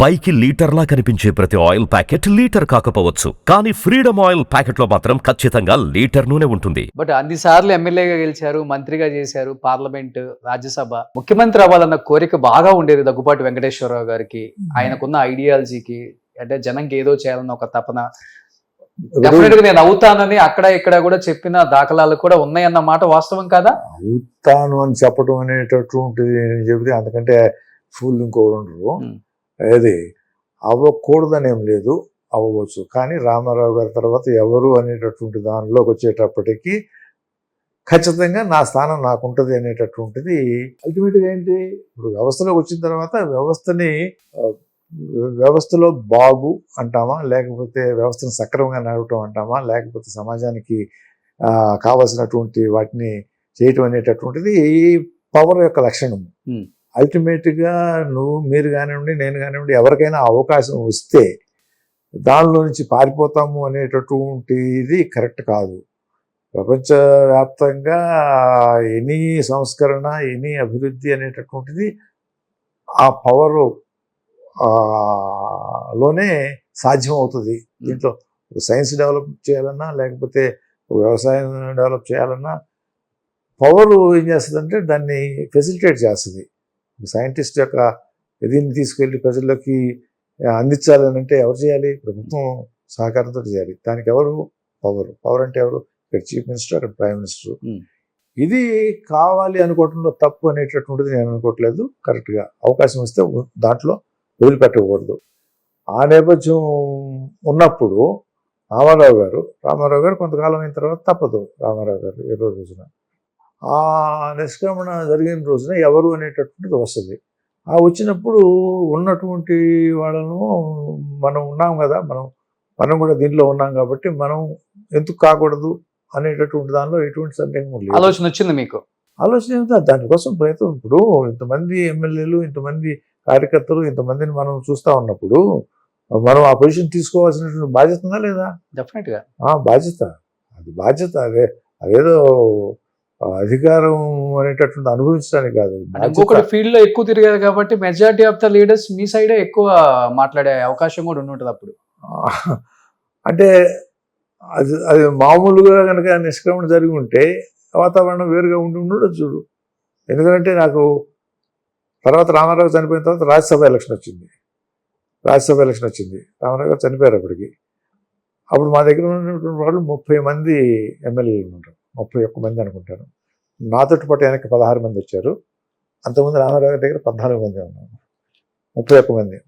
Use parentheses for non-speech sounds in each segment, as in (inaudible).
పైకి లీటర్లా కనిపించే ప్రతి ఆయిల్ ప్యాకెట్ లీటర్ కాకపోవచ్చు. కానీ ఫ్రీడమ్ ఆయిల్ ప్యాకెట్లో మాత్రం ఖచ్చితంగా లీటర్ నూనె ఉంటుంది. బట్ అన్ని సార్లు ఎమ్మెల్యేగా గెలిచారు మంత్రిగా చేశారు పార్లమెంట్ రాజ్యసభ. ముఖ్యమంత్రి అవ్వాలన్న కోరిక బాగా ఉండేది దగ్గుపాటి వెంకటేశ్వరరావు గారికి. ఆయనకున్న ఐడియాలజీకి అంటే జనంకి ఏదో చేయాలన్న ఒక తపన. డెఫినెట్గా నేను అవుతానని అక్కడ ఇక్కడ కూడా చెప్పిన దాఖలాలు కూడా ఉన్నాయన్న మాట వాస్తవం కాదా? అవుతాను అని చెప్పడం అనేటటువంటిది నేను చెబితే అంతకంటే ఫుల్ ఉండరు. Hmm. ఏది? అవ్వకూడదనేం లేదు అవ్వవచ్చు. కానీ రామారావు గారి తర్వాత ఎవరు అనేటటువంటి దానిలోకి వచ్చేటప్పటికి ఖచ్చితంగా నా స్థానం నాకు ఉంటుంది అనేటటువంటిది అల్టిమేట్గా ఏంటి? ఇప్పుడు వ్యవస్థలోకి వచ్చిన తర్వాత వ్యవస్థని వ్యవస్థలో బాగు అంటామా? లేకపోతే వ్యవస్థను సక్రమంగా నడవటం అంటామా? లేకపోతే సమాజానికి కావలసినటువంటి కావాల్సినటువంటి వాటిని చేయటం అనేటటువంటిది పవర్ యొక్క లక్షణం అల్టిమేట్గా నువ్వు మీరు కానివ్వండి నేను కానివ్వండి ఎవరికైనా అవకాశం వస్తే దానిలో నుంచి పారిపోతాము అనేటటువంటిది కరెక్ట్ కాదు. ప్రపంచవ్యాప్తంగా ఎనీ సంస్కరణ ఎనీ అభివృద్ధి అనేటటువంటిది ఆ పవర్లోనే సాధ్యం అవుతుంది దీంట్లో సైన్స్ డెవలప్ చేయాలన్నా లేకపోతే వ్యవసాయం డెవలప్ చేయాలన్నా పవర్ ఏం చేస్తుందంటే దాన్ని ఫెసిలిటేట్ చేస్తుంది. సైంటిస్ట్ యొక్క దీన్ని తీసుకెళ్ళి ప్రజల్లోకి అందించాలని అంటే ఎవరు చేయాలి? ప్రభుత్వం సహకారంతో చేయాలి. దానికి ఎవరు? పవర్. పవర్ అంటే ఎవరు? ఇక్కడ చీఫ్ మినిస్టర్ అక్కడ ప్రైమ్ మినిస్టర్. ఇది కావాలి అనుకోవటంలో తప్పు అనేటటువంటిది నేను అనుకోవట్లేదు. కరెక్ట్గా అవకాశం వస్తే ఉ- దాంట్లో వదిలిపెట్టకూడదు. ఆ నేపథ్యం ఉన్నప్పుడు రామారావు గారు రామారావు గారు కొంతకాలం అయిన తర్వాత తప్పదు. రామారావు గారు ఏదో రోజున. ఆ నిష్క్రమణ జరిగిన రోజున ఎవరు అనేటటువంటిది వస్తుంది. ఆ వచ్చినప్పుడు ఉన్నటువంటి వాళ్ళను మనం ఉన్నాం కదా మనం మనం కూడా దీంట్లో ఉన్నాం కాబట్టి మనం ఎందుకు కాకూడదు అనేటటువంటి దానిలో ఎటువంటి సందేహం లేదు. ఆలోచన వచ్చింది మీకు? ఆలోచన ఏమిటో దానికోసం ప్రయత్నం. ఇప్పుడు ఇంతమంది ఎమ్మెల్యేలు ఇంతమంది కార్యకర్తలు ఇంతమందిని మనం చూస్తా ఉన్నప్పుడు మనం ఆ పొజిషన్ తీసుకోవాల్సినటువంటి బాధ్యత ఉందా లేదా? డెఫినెట్గా. ఆ బాధ్యత అది బాధ్యత అదే అదేదో అధికారం అనేటటువంటి అనుభవించడానికి కాదు. ఫీల్డ్లో ఎక్కువ తిరిగారు కాబట్టి మెజారిటీ ఆఫ్ ద లీడర్స్ మీ సైడే ఎక్కువ మాట్లాడే అవకాశం కూడా ఉండి అప్పుడు. అంటే అది అది మామూలుగా కనుక నిష్క్రమణ జరిగి ఉంటే వాతావరణం వేరుగా ఉండి చూడు. ఎందుకంటే నాకు తర్వాత రామారావు చనిపోయిన తర్వాత రాజ్యసభ ఎలక్షన్ వచ్చింది. రాజ్యసభ ఎలక్షన్ వచ్చింది. రామారావు గారు చనిపోయారు అప్పటికి. అప్పుడు మా దగ్గర ఉన్నటువంటి వాళ్ళు ముప్పై మంది ఎమ్మెల్యేలు ఉంటారు ముప్పై ఒక్క మంది అనుకుంటాను. నాతోటి పాటు వెనక్కి పదహారు మంది వచ్చారు. అంతకుముందు రామారావు గారి దగ్గర పద్నాలుగు మంది ఉన్నాను ముప్పై ఒక్క మంది.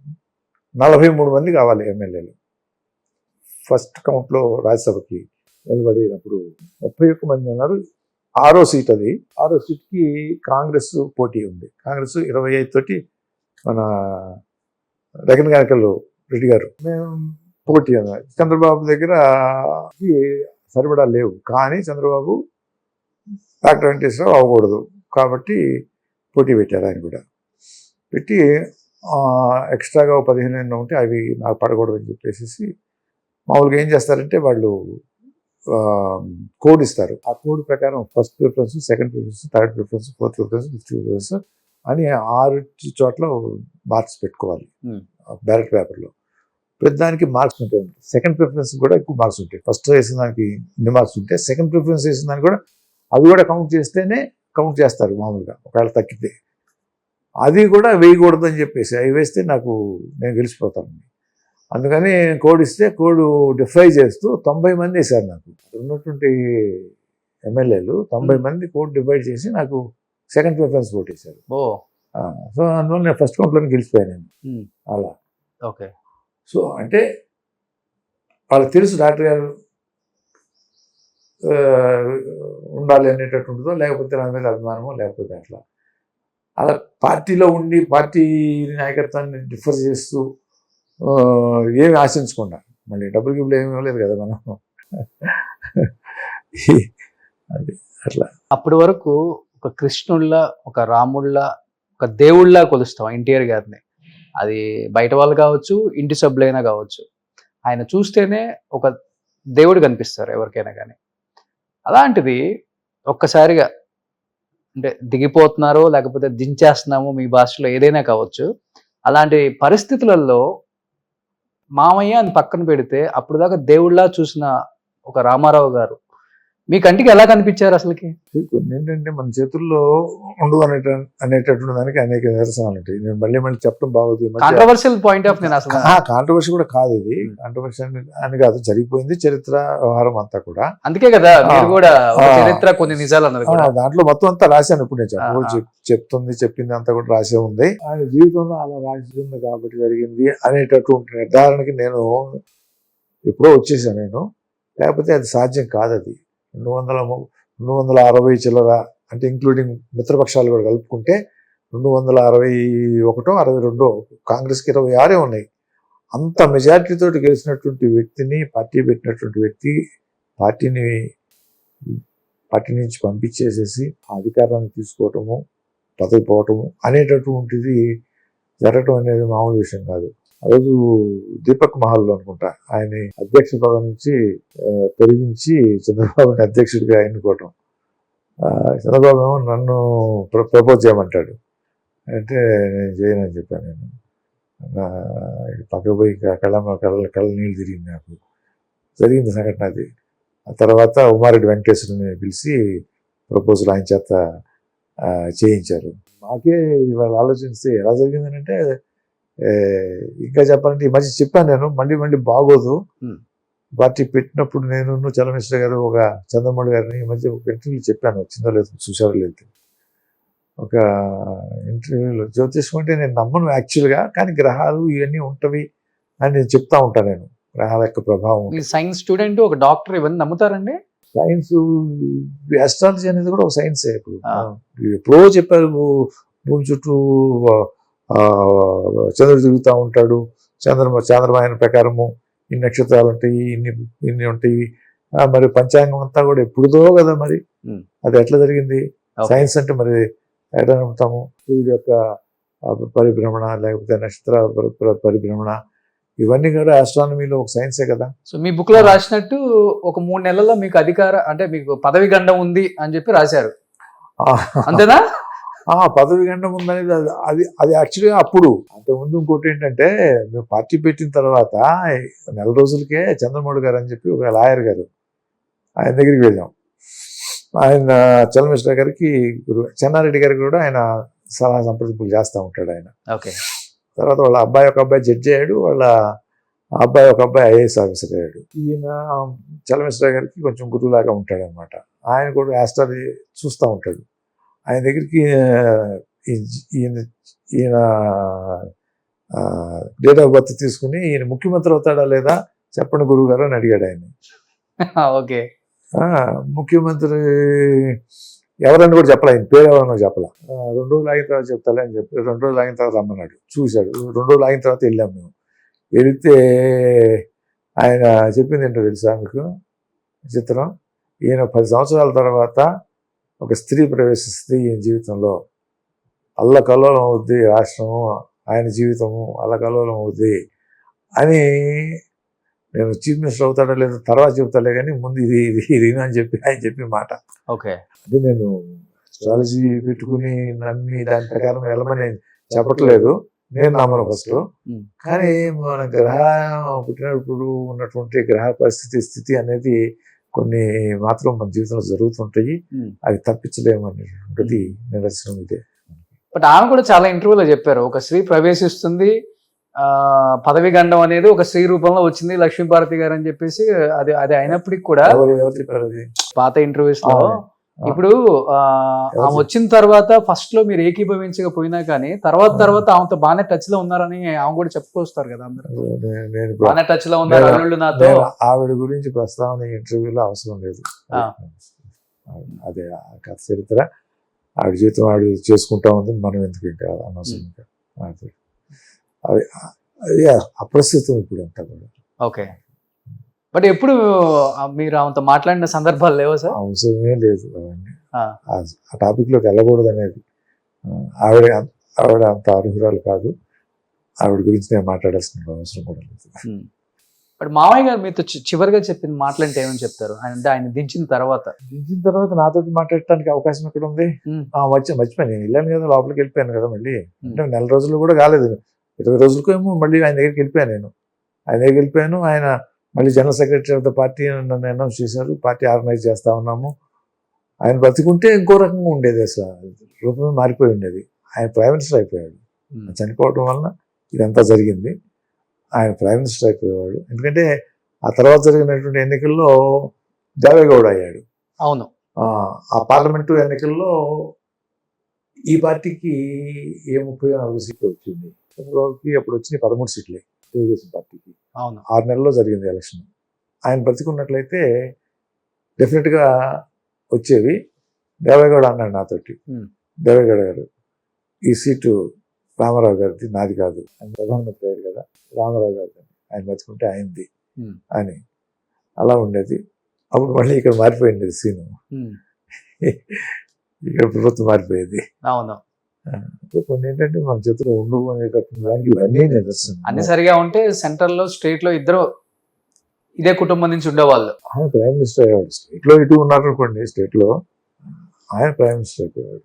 నలభై మూడు మంది కావాలి ఎమ్మెల్యేలు. ఫస్ట్ కౌంట్లో రాజ్యసభకి నిలబడినప్పుడు ముప్పై ఒక్క మంది ఉన్నారు. ఆరో సీట్ అది. ఆరో సీట్కి కాంగ్రెస్ పోటీ ఉంది. కాంగ్రెస్ ఇరవై ఐదు తోటి మన రకన్ గానకల్లు రెడ్డి గారు. మేము పోటీ అన్నారు. చంద్రబాబు దగ్గర సరిపడా లేవు. కానీ చంద్రబాబు డాక్టర్ వెంకటేశ్వరరావు అవ్వకూడదు. కాబట్టి పోటీ పెట్టారు ఆయన కూడా. పెట్టి ఎక్స్ట్రాగా పదిహేను ఎన్నో ఉంటే అవి నాకు పడకూడదని చెప్పేసి మామూలుగా ఏం చేస్తారంటే వాళ్ళు కోడ్ ఇస్తారు. ఆ కోడ్ ప్రకారం first preference second preference third preference fourth preference fifth preference అని ఆరు చోట్ల మార్క్స్ పెట్టుకోవాలి. బ్యాలెట్ పేపర్లో. ప్రతిదానికి మార్క్స్ ఉంటాయి. సెకండ్ ప్రిఫరెన్స్ కూడా ఎక్కువ మార్క్స్ ఉంటాయి. ఫస్ట్ వేసిన దానికి ఇన్ని మార్క్స్ ఉంటాయి సెకండ్ ప్రిఫరెన్స్ వేసిన దానికి కూడా అవి కూడా కౌంట్ చేస్తేనే కౌంట్ చేస్తారు మామూలుగా. ఒకవేళ తగ్గితే. అది కూడా వేయకూడదు అని చెప్పేసి అవి వేస్తే నాకు నేను గెలిచిపోతాను. అందుకని కోడ్ ఇస్తే కోడ్ డిఫై చేస్తూ తొంభై మంది వేశారు నాకు. ఉన్నటువంటి ఎమ్మెల్యేలు తొంభై మంది కోడ్ డివైడ్ చేసి నాకు సెకండ్ ప్రిఫరెన్స్ ఓట్ వేశారు. ఓ. ఆ, సో అందువల్ల నేను ఫస్ట్ కౌంట్లోనే గెలిచిపోయాను Hmm. అలా. ఓకే సో అంటే వాళ్ళకి తెలుసు డాక్టర్ గారు ఉండాలి ఉండాలి ఉంటుందో లేకపోతే నా మీద అభిమానమో లేకపోతే అట్లా. అలా పార్టీలో ఉండి పార్టీ నాయకత్వాన్ని డిఫర్ చేస్తూ ఏమి ఆశించకుండా మళ్ళీ డబ్బులు గిబ్బులు ఏమి ఇవ్వలేదు కదా మనం. అది అట్లా. అప్పటి వరకు ఒక కృష్ణుళ్ళ ఒక రాముళ్ళ ఒక దేవుళ్ళ కొలుస్తాం ఎన్టీఆర్ గారిని. అది బయట వాళ్ళు కావచ్చు ఇంటి సభ్యులైనా కావచ్చు. ఆయన చూస్తేనే ఒక దేవుడు కనిపిస్తారు ఎవరికైనా కానీ. అలాంటిది ఒక్కసారిగా అంటే దిగిపోతున్నారో లేకపోతే దించేస్తున్నాము మీ భాషలో ఏదైనా కావచ్చు అలాంటి పరిస్థితులలో మామయ్య అని పక్కన పెడితే అప్పుడు దాకా దేవుళ్ళ చూసిన ఒక రామారావు గారు మీ కంటికి ఎలా కనిపించారు అసలుకి? కొన్ని ఏంటంటే మన చేతుల్లో ఉండు అనేట అనేటటువంటి దానికి అనేక నిరసనాలు ఉంటాయి. నేను మళ్ళీ మళ్ళీ చెప్పడం బాగోదు కాంట్రవర్షియల్ పాయింట్ ఆఫ్ నేను అసలు ఆ కాంట్రవర్సీ కూడా కాదు ఇది. కాంట్రవర్సీ అని కాదు జరిగిపోయింది చరిత్ర వ్యవహారం అంతా కూడా. అందుకే కదా కూడా. చరిత్ర కొన్ని నిజాలు కూడా. దాంట్లో మొత్తం అంతా రాశాను ఇప్పుడు నేను చెప్తుంది చెప్పింది అంతా కూడా రాసే ఉంది. ఆయన జీవితంలో అలా రాసింది కాబట్టి జరిగింది అనేటటువంటి నిర్ధారణకి నేను ఎప్పుడో వచ్చేసాను నేను. లేకపోతే అది సాధ్యం కాదు అది రెండు వందల ము- రెండు వందల అరవై చిల్లర అంటే ఇంక్లూడింగ్ మిత్రపక్షాలు కూడా కలుపుకుంటే రెండు వందల అరవై ఒకటో అరవై రెండో కాంగ్రెస్కి ఇరవై ఆరే ఉన్నాయి. అంత మెజారిటీతో గెలిచినటువంటి వ్యక్తిని పార్టీ పెట్టినటువంటి వ్యక్తి పార్టీని పార్టీ నుంచి పంపించేసేసి అధికారాన్ని తీసుకోవటము పదవి పోవటము అనేటటువంటిది జరగటం అనేది మామూలు విషయం కాదు. ఆ రోజు దీపక్ మహల్లో అనుకుంటా ఆయన అధ్యక్ష పదవి నుంచి తొలగించి చంద్రబాబుని అధ్యక్షుడిగా ఎన్నుకోవటం. చంద్రబాబు ఏమో నన్ను ప్ర- ప్రపోజ్ చేయమంటాడు. అంటే నేను చేయనని చెప్పాను నేను. పక్కకు పోయి కళ్ళ కళ్ళ కళ్ళ నీళ్ళు తిరిగింది నాకు. జరిగింది సంఘటన అది. ఆ తర్వాత ఉమారెడ్డి వెంకటేశ్వరుని పిలిచి ప్రపోజల్ ఆయన చేత చేయించారు. మాకే ఇవాళ ఆలోచిస్తే ఎలా జరిగిందని అంటే ఇంకా చెప్పాలంటే ఈ మధ్య చెప్పాను నేను మళ్ళీ మళ్ళీ బాగోదు. పార్టీ పెట్టినప్పుడు నేను చలమేశ్వర గారు ఒక చంద్రమౌళి గారిని ఈ మధ్య ఒక ఇంటర్వ్యూ చెప్పాను. వచ్చిందో లేదు చూసారో లేదు. ఒక ఇంటర్వ్యూలో జ్యోతిష్యం అంటే నేను నమ్మను యాక్చువల్గా కానీ గ్రహాలు ఇవన్నీ ఉంటవి అని నేను చెప్తా ఉంటాను నేను. గ్రహాల యొక్క ప్రభావం సైన్స్ స్టూడెంట్ ఒక డాక్టర్ ఇవన్నీ నమ్ముతారండి? సైన్స్ అస్ట్రాలజీ అనేది కూడా ఒక సైన్సే ఇప్పుడు. ఎప్పుడో చెప్పారు భూమి చుట్టూ చంద్రుడు తిరుగుతూ ఉంటాడు. చంద్రమ చంద్రమాయన ప్రకారము ఇన్ని నక్షత్రాలు ఉంటాయి ఇన్ని ఇన్ని ఉంటాయి. మరి పంచాంగం అంతా కూడా ఎప్పుడుదో కదా మరి. అది ఎట్లా జరిగింది. సైన్స్ అంటే మరి ఎట్లా నమ్ముతాము? సూర్యుడు యొక్క పరిభ్రమణ లేకపోతే నక్షత్ర పరి- పరి- పరిభ్రమణ ఇవన్నీ కూడా ఆస్ట్రానమీలో ఒక సైన్సే కదా. సో మీ బుక్లో రాసినట్టు ఒక మూడు నెలల్లో మీకు అధికార అంటే మీకు పదవి గండం ఉంది అని చెప్పి రాశారు. అంతేనా? పదవి గండం ఉందనేది అది- అది అది యాక్చువల్గా అప్పుడు. అంతకుముందు ఇంకోటి ఏంటంటే మేము పార్టీ పెట్టిన తర్వాత నెల రోజులకే చంద్రమౌళి గారు అని చెప్పి ఒక లాయర్ గారు ఆయన దగ్గరికి వెళ్ళాం. ఆయన చలమిశ్ర గారికి గురు చెన్నారెడ్డి గారికి కూడా ఆయన సలహా సంప్రదింపులు చేస్తూ ఉంటాడు ఆయన. ఓకే. తర్వాత వాళ్ళ అబ్బాయి ఒక అబ్బాయి జడ్జి అయ్యాడు వాళ్ళ అబ్బాయి ఒక అబ్బాయి ఐఏఎస్ ఆఫీసర్ అయ్యాడు. ఈయన చలమిశ్ర గారికి కొంచెం గురువులాగా ఉంటాడు అనమాట ఆయన కూడా యాస్ట్రాలజీ చూస్తూ ఉంటాడు. ఆయన దగ్గరికి ఈయన ఈయన డేట్ ఆఫ్ బర్త్ తీసుకుని ఈయన ముఖ్యమంత్రి అవుతాడా లేదా చెప్పండి గురువు గారు అని అడిగాడు ఆయన. (laughs) ఓకే. ముఖ్యమంత్రి ఎవరని కూడా చెప్పలే ఆయన పేరు ఎవరన్నా చెప్పలే. రెండు రోజులు ఆగిన తర్వాత చెప్తాలే అని చెప్పి రెండు రోజులు ఆగిన తర్వాత రమ్మన్నాడు చూశాడు. రెండు రోజులు ఆగిన తర్వాత వెళ్ళాం మేము. వెళితే ఆయన చెప్పింది ఏంటో తెలుసా మీకు? చిత్రం ఈయన పది సంవత్సరాల తర్వాత ఒక స్త్రీ ప్రవేశిస్తే ఈయన జీవితంలో అల్లకల్లోలం అవుద్ది రాష్ట్రము ఆయన జీవితము అల్లకల్లోలం అవుద్ది అని నేను చీఫ్ మినిస్టర్ అవుతాడో లేదో తర్వాత చెప్తాలే కానీ ముందు ఇది ఇది ఇది అని చెప్పి ఆయన చెప్పిన మాట. ఓకే. అంటే నేను అస్ట్రాలజీ పెట్టుకుని నమ్మి దాని ప్రకారం వెళ్ళమని చెప్పట్లేదు. నేను నమ్మను ఫస్ట్. కానీ మన గ్రహం పుట్టినప్పుడు ఉన్నటువంటి గ్రహ పరిస్థితి స్థితి అనేది కొన్ని మాత్రం మన జీవితంలో జరుగుతుంటాయి. అవి తప్పించలేము అనేటువంటిది నిదర్శనం ఇదే. బట్ ఆమె కూడా చాలా ఇంటర్వ్యూలో చెప్పారు. ఒక స్త్రీ ప్రవేశిస్తుంది ఆ పదవి గండం అనేది ఒక స్త్రీ రూపంలో వచ్చింది లక్ష్మీభారతి గారు అని చెప్పేసి అది అది అయినప్పటికీ కూడా పాత ఇంటర్వ్యూస్లో. ఇప్పుడు ఆమె వచ్చిన తర్వాత ఫస్ట్లో మీరు ఏకీభవించకపోయినా కానీ తర్వాత తర్వాత ఆమెతో బాగానే టచ్లో ఉన్నారని ఆమె కూడా చెప్పుకొస్తారు కదా అందరూ. బాగానే టచ్లో ఉన్నారు అల్లుళ్ళు నాతో. ఆవిడ గురించి ప్రస్తావన ఇంటర్వ్యూలో అవసరం లేదు. అదే కథ చరిత్ర. ఆవిడ జీవితం ఆవిడ చేసుకుంటా ఉంది మనం ఎందుకు ఇంకా అనవసరం ఇంకా? అది. అప్రస్తుతం ఇప్పుడు అంతా కూడా. ఓకే. బట్ ఎప్పుడు మీరు ఆమెతో మాట్లాడిన సందర్భాలు లేవా సార్? అవసరమే లేదు అవన్నీ. ఆ. ఆ- ఆ టాపిక్లోకి వెళ్ళకూడదు అనేది ఆవిడ ఆవిడ అంత అర్హురాలు కాదు. ఆవిడ గురించి నేను మాట్లాడాల్సిన అవసరం కూడా లేదు. బట్ మామయ్య గారు మీతో చివరిగా చెప్పిన మాటలంటే ఏమని చెప్తారు? ఆయన- అంటే ఆయన దించిన తర్వాత. దించిన తర్వాత నాతోటి మాట్లాడటానికి అవకాశం ఎక్కడ ఉంది? మర్చి మర్చిపోయాను. నేను వెళ్ళాను కదా లోపలికి వెళ్ళిపోయాను కదా మళ్ళీ. అంటే నెల రోజులు కూడా కాలేదు. ఇరవై రోజులకో ఏమో మళ్ళీ ఆయన దగ్గరికి వెళ్ళిపోయాను నేను. ఆయన దగ్గరికి వెళ్ళిపోయాను. ఆయన మళ్ళీ general secretary of the party అని నన్ను అనౌన్స్ చేశారు. పార్టీ ఆర్గనైజ్ చేస్తా ఉన్నాము. ఆయన బతికుంటే ఇంకో రకంగా ఉండేది అసలు. రూపమే మారిపోయి ఉండేది. ఆయన ప్రైమ్ మినిస్టర్ అయిపోయాడు. ఉమ్, చనిపోవడం వలన ఇదంతా జరిగింది. ఆయన ప్రైమ్ మినిస్టర్ అయిపోయేవాడు. ఎందుకంటే ఆ తర్వాత జరిగినటువంటి ఎన్నికల్లో దేవేగౌడ అయ్యాడు. అవును. ఆ, పార్లమెంటు ఎన్నికల్లో ఈ పార్టీకి ఏ ముప్పై నాలుగు సీట్లు వచ్చింది? చంద్రబాబుకి అప్పుడు వచ్చినాయి పదమూడు సీట్లే. తెలుగుదేశం పార్టీకి. ఆరు నెలల్లో జరిగింది ఎలక్షన్. ఆయన బ్రతికున్నట్లయితే డెఫినెట్గా వచ్చేవి. దేవేగౌడ అన్నాడు నాతోటి. దేవేగౌడ గారు ఈ సీటు రామారావు గారిది నాది కాదు. ఆయన ప్రధానమంత్రి అయ్యారు కదా రామారావు గారిది. ఆయన బతుకుంటే ఆయనది. అని. అలా ఉండేది. అప్పుడు మళ్ళీ ఇక్కడ మారిపోయింది సీను. (laughs) ఇక్కడ ప్రభుత్వం మారిపోయేది. అవును. కొన్ని ఏంటంటే మన చేతిలో ఉండవు అనేటటువంటి ఇవన్నీ నిదర్శనం. అన్ని సరిగా ఉంటే సెంట్రల్లో స్టేట్లో ఇద్దరు ఇదే కుటుంబం నుంచి ఉండేవాళ్ళు. ఆయన ప్రైమ్ మినిస్టర్ అయ్యాడు స్టేట్లో ఇటు ఉన్నారు అనుకోండి స్టేట్లో ఆయన ప్రైమ్ మినిస్టర్ అయిపోయాడు